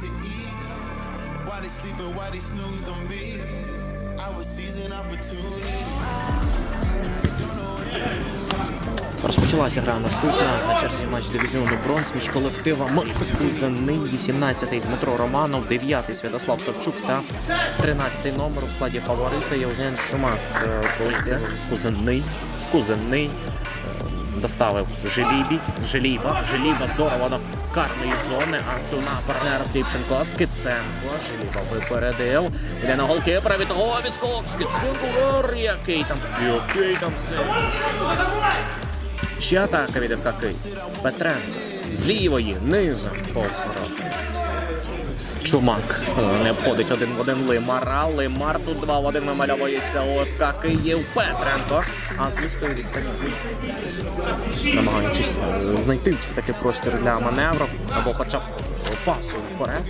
to eat. Why they sleeping, why they snooze on me? I was seizing opportunity. Розпочалася гра наступна на черзі матч дивізіону бронз між колективами Кузани, 18-й Дмитро Романов, 9-й Святослав Савчук та 13-й номер у складі фаворита Євген Шумак. Це Кузани, Кузани е, доставив Желібі, Желіба, Желіба здорово карної зони, а туна партнера Сліпченко, Скиценко, Желіба випередив, йде на голкіпера від того відскок, Скиценко, ор, який там, який там все. Ще атака від Київ. Петренко. З лівої, низом, повз. Чумак е, не обходить один в один Лимара. Лимар тут два в один вимальовується ФК Київ. Петренко. А з близької відстані намагаючись е, знайти все-таки простір для маневру або хоча б пасу вперед.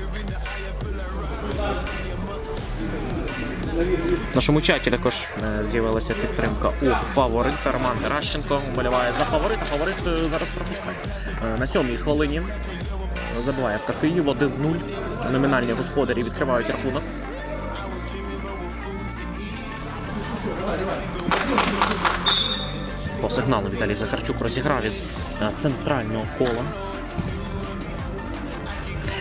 В нашому чаті також е, з'явилася підтримка у фаворита. Роман Геращенко вболіває за фаворита. Фаворит е, зараз пропускає. На сьомій хвилині забиває ФК Київ 1-0. Номінальні господарі відкривають рахунок. По сигналу Віталій Захарчук розіграв із е, центрального кола.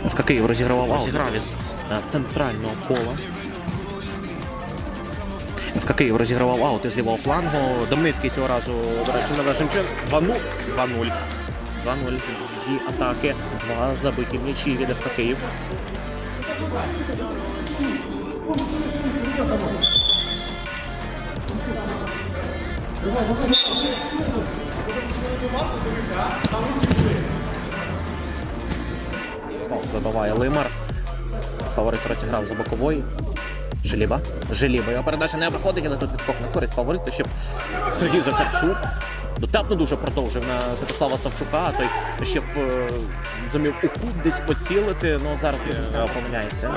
ФК Київ розіграв розіграв із е, центрального кола. ФК Київ розігравав аут із лівого флангу. Домницький цього разу, до речі, Шемчен. 2-0. 2-0. 2-0. Дві атаки, два забиті м'ячі від ФК Київ. Знову вибиває Лимар. Фаворит розіграв за бокової. Желіба. Желіба. Його передача не проходить, але тут відскок на користь фаворита, щоб Сергій Захарчук дотепно дуже продовжив на Святослава Савчука, а той щоб е, зумів у кут десь поцілити. Ну зараз е, помиляється.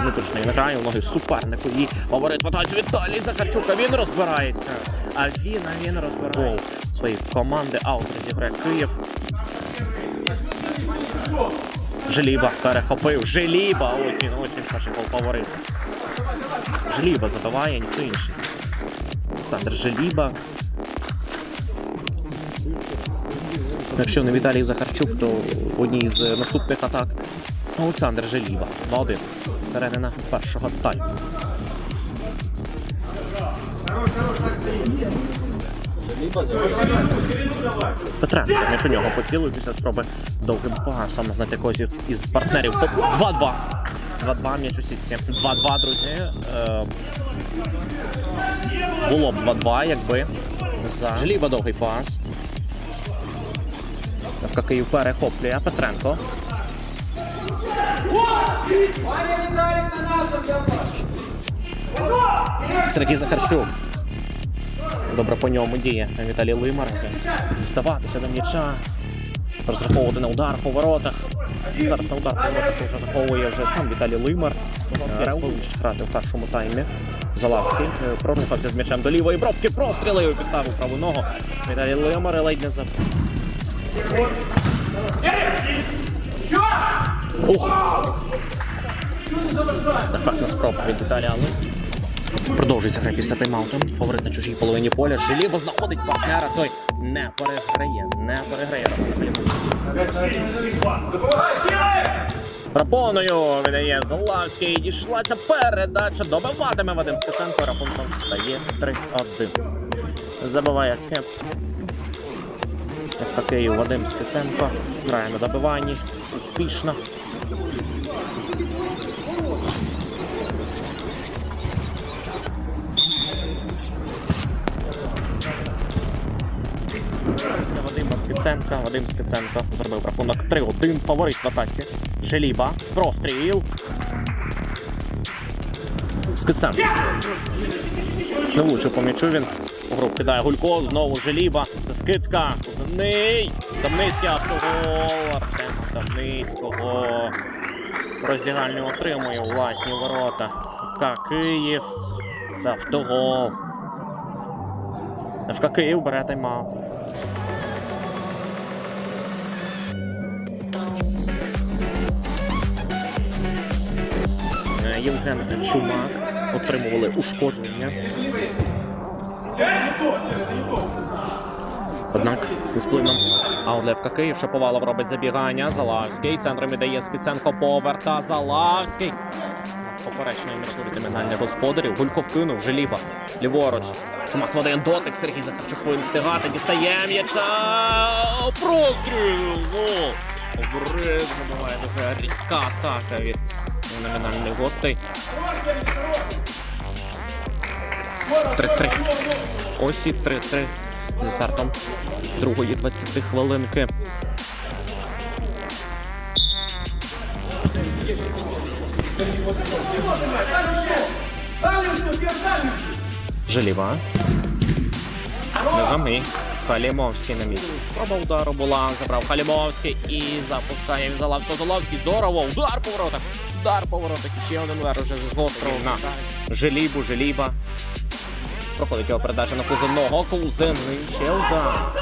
Внутрішньо він грає, ноги супернику. І фаворит в атаці Віталій Захарчука. Він розбирається. А він, а він розбирається. Свої команди аут розіграє Київ. Желіба перехопив. Желіба. Ось він, ось він перший гол фаворита. Желіба забиває, ніхто інший. Олександр Желіба. Якщо не Віталій Захарчук, то одній з наступних атак Олександр Желіба. 2-1. Середина першого тайму. Петренко, м'яч у нього поцілує після спроби довгим пасом знайти когось із партнерів. 2-2. 2-2 м'яч у сітці. 2-2, друзі. Е, було б 2-2, якби за Желіба довгий пас. ФК Київ перехоплює Петренко. Сергій Захарчук. Добре по ньому діє Віталій Лимар. Діставатися до м'яча. Розраховувати на удар по воротах. Зараз на удар по воротах вже заховує вже сам Віталій Лимар. Повністю грати в першому таймі. Залавський е, прорухався з м'ячем до лівої бровки, прострілив, підставив праву ногу. Віталій Лимар ледь не забив. Ух! Ефектна спроба від Лимара. Продовжується гра після тайм-ауту. Фаворит на чужій половині поля. Желібо знаходить партнера. Той не переграє, не переграє. Пропоною видає Золавський. Дійшлася передача. Добиватиме Вадим Скиценко. Рахунком стає 3-1. Забиває кеп. Київ Вадим Скиценко. Грає на добиванні. Успішно. Вадима Скиценка. Вадим Скиценко зробив рахунок 3-1. Фаворит в атаці. Желіба. Простріл. Скиценко. Не влучив по м'ячу він. Гру вкидає Гулько. Знову Желіба. Це скидка. Кузаний. Дамницький автогол. Артем Дамницького. Роздягальню отримує власні ворота. ФК Київ. Це автогол. ФК Київ бере тайм-аут. Євген Чумак отримували ушкодження. Однак з плином Аудлевка Київ Шаповалов робить забігання. Залавський центром віддає Скіценко поверта. Залавський. Поперечної м'яч кримінальних господарів. Гулько вкинув, Желіба. Ліворуч. Чумак в дотик. Сергій Захарчук повинен встигати. Дістає м'яча. Простріл! Обрив забиває дуже різка атака від номінальних гостей. 3-3. Ось і 3-3 за стартом другої 20 хвилинки. Желіва. Незамий. Халімовський на місці. Спроба удару була. Забрав Халімовський і запускає від Залавського. Залавський. Здорово. Удар по воротах. Удар по воротах. І ще один удар уже з гострого на Желібу. Желіба. Проходить його передача на Кузенного. Кузенний. Ще удар.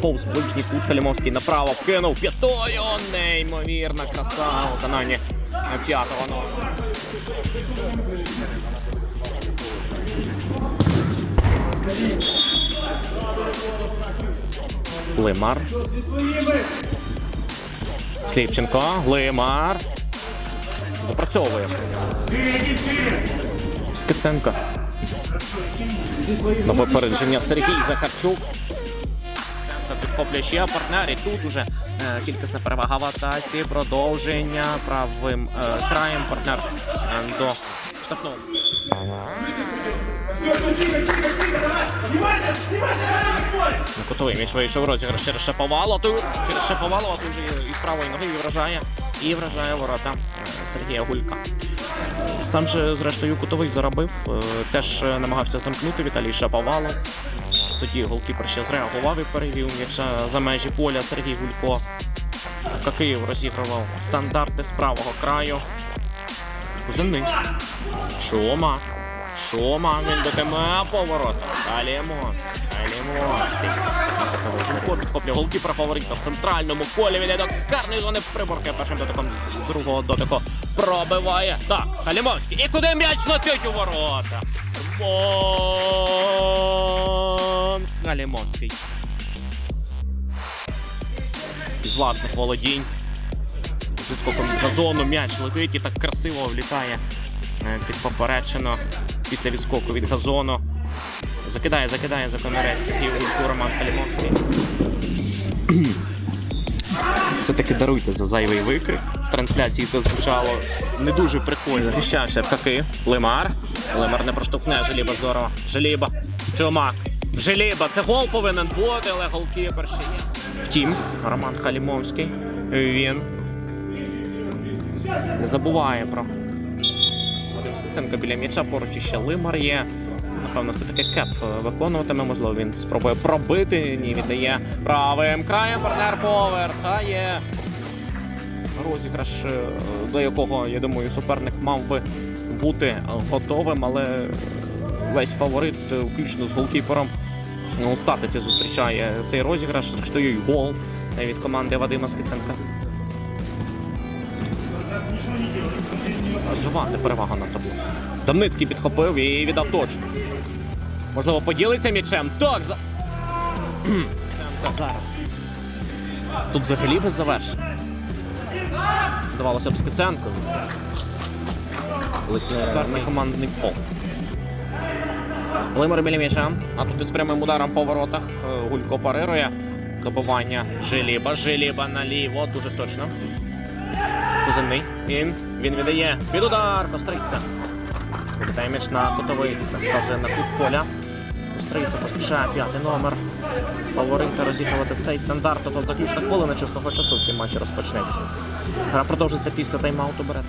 Повз ближній кут. Халімовський направо вкинув п'ятою. Неймовірна краса у виконанні п'ятого номера. Лимар. Сліпченко. Лимар. Допрацьовує. Скиценко. На випередження Сергій Захарчук. Підхоплює ще партнер. І тут уже е, кількісна перевага в атаці. Продовження правим е, краєм. Партнер е, до штрафного. На Кутовий м'яч вийшов розіграш через Шаповало. Через Шаповало, а тут вже із правої ноги вражає. І вражає ворота е, Сергія Гулька. Сам же, зрештою, кутовий заробив. е, Теж е, намагався замкнути Віталій Шаповало. Тоді голкіпер ще зреагував і перевів м'яча за межі поля Сергій Гулько. Київ розігрував стандарти з правого краю. Кузенний. Чома. Чома. Він битиме поворота. Далі Емоцький. Далі Емоцький. Підхоплює голкіпера фаворита в центральному колі. Він до карної зони приборки. Першим дотиком з другого дотику пробиває. Так, Халімовський. І куди м'яч летить у ворота? Вон Халімовський. Із власних володінь. З відскоком від газону м'яч летить і так красиво влітає е, під поперечину після відскоку від газону. Закидає, закидає за комірець Сергій Гулько, Роман Халімовський. Все-таки даруйте за зайвий викрик. В трансляції це звучало не дуже прикольно. Захищався ПКК. Лимар. Лимар не проштовхне Желіба здорово. Желіба. Чумак. Желіба. Це гол повинен бути, але голкіпер ще є. Втім, Роман Халімовський. Він не забуває про Вадим Скиценко біля м'яча, поруч іще Лимар є. Напевно, все-таки кеп е, виконуватиме. Можливо, він спробує пробити. Ні, віддає правим краєм. Партнер повертає. Розіграш, е, до якого, я думаю, суперник мав би бути готовим, але весь фаворит, е, включно з голкіпером, у статиці зустрічає цей розіграш. Зрештою, й гол від команди Вадима Скиценка. Розвивати перевагу на табло. Дамницький підхопив і віддав точно. Можливо, поділиться м'ячем. Так, за... Та зараз. Тут взагалі без завершення. Здавалося б Скиценко. Четвертий командний фол. Лимар біля м'яча. А тут із прямим ударом по воротах. е, Гулько парирує. Добивання Жиліба. Жиліба наліво. Дуже точно. Кузенний. Він, він віддає під удар. Костриця. Віддає м'яч на кутовий. Вказує на кут поля. Костриця поспішає п'ятий номер. Фаворита розігрувати цей стандарт. Тобто заключна хвилина чистого часу всі матчі розпочнеться. Гра продовжиться після тайм-ауту. Бере.